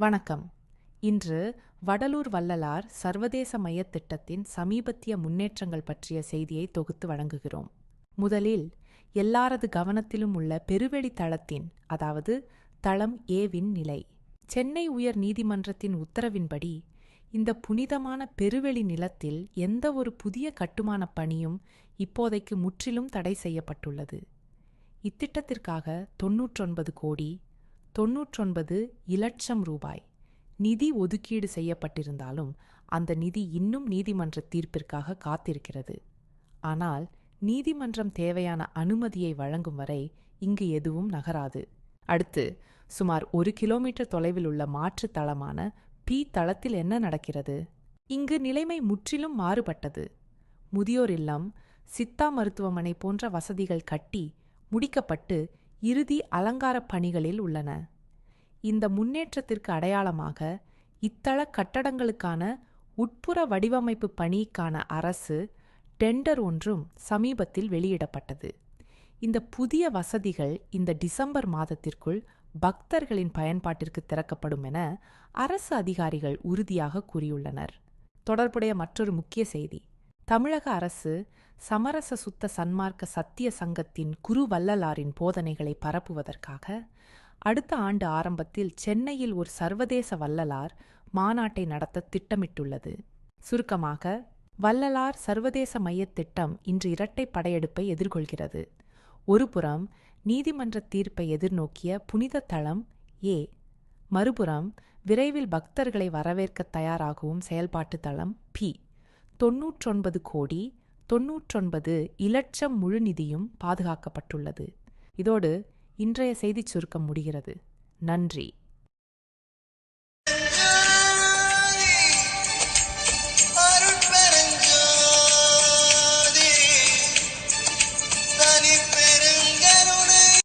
வணக்கம். இன்று வடலூர் வள்ளலார் சர்வதேச மையத் திட்டத்தின் சமீபத்திய முன்னேற்றங்கள் பற்றிய செய்தியை தொகுத்து வழங்குகிறோம். முதலில் எல்லாரது கவனத்திலும் உள்ள பெருவெளி தளத்தின் அதாவது தளம் ஏவின் நிலை. சென்னை உயர் நீதிமன்றத்தின் உத்தரவின்படி இந்த புனிதமான பெருவெளி நிலத்தில் எந்த ஒரு புதிய கட்டுமானப் பணியும் இப்போதைக்கு முற்றிலும் தடை செய்யப்பட்டுள்ளது. இத்திட்டத்திற்காக தொன்னூற்றொன்பது கோடி தொன்னூற்றொன்பது இலட்சம் ரூபாய். நிதி ஒதுக்கீடு செய்யப்பட்டிருந்தாலும் அந்த நிதி இன்னும் நீதிமன்ற தீர்ப்பிற்காக காத்திருக்கிறது. ஆனால் நீதிமன்றம் தேவையான அனுமதியை வழங்கும் வரை இங்கு எதுவும் நகராது. அடுத்து சுமார் ஒரு கிலோமீட்டர் தொலைவில் உள்ள மாற்று தளமான பி தளத்தில் என்ன நடக்கிறது? இங்கு நிலைமை முற்றிலும் மாறுபட்டது. முதியோர் இல்லம் சித்தா மருத்துவமனை போன்ற வசதிகள் கட்டி முடிக்கப்பட்டு இறுதி அலங்காரப் பணிகளில் உள்ளன. இந்த முன்னேற்றத்திற்கு அடையாளமாக இத்தள கட்டடங்களுக்கான உட்புற வடிவமைப்பு பணிக்கான அரசு டெண்டர் ஒன்றும் சமீபத்தில் வெளியிடப்பட்டது. இந்த புதிய வசதிகள் இந்த டிசம்பர் மாதத்திற்குள் பக்தர்களின் பயன்பாட்டிற்கு திறக்கப்படும் என அரசு அதிகாரிகள் உறுதியாக கூறியுள்ளனர். தொடர்புடைய மற்றொரு முக்கிய செய்தி. தமிழக அரசு சமரச சுத்த சன்மார்க்க சத்திய சங்கத்தின் குரு வல்லலாரின் போதனைகளை பரப்புவதற்காக அடுத்த ஆண்டு ஆரம்பத்தில் சென்னையில் ஒரு சர்வதேச வல்லலார் மாநாட்டை நடத்த திட்டமிட்டுள்ளது. சுருக்கமாக வல்லலார் சர்வதேச மையத் திட்டம் இன்று இரட்டை படையெடுப்பை எதிர்கொள்கிறது. ஒருபுறம் நீதிமன்ற தீர்ப்பை எதிர்நோக்கிய புனித தளம் ஏ. மறுபுறம் விரைவில் பக்தர்களை வரவேற்க தயாராகவும் செயல்பாட்டு தளம் பி. தொன்னூற்றொன்பது கோடி தொன்னூற்றொன்பது இலட்சம் முழு நிதியும் பாதுகாக்கப்பட்டுள்ளது. இதோடு இன்றைய செய்திச் சுருக்கம் முடிகிறது. நன்றி.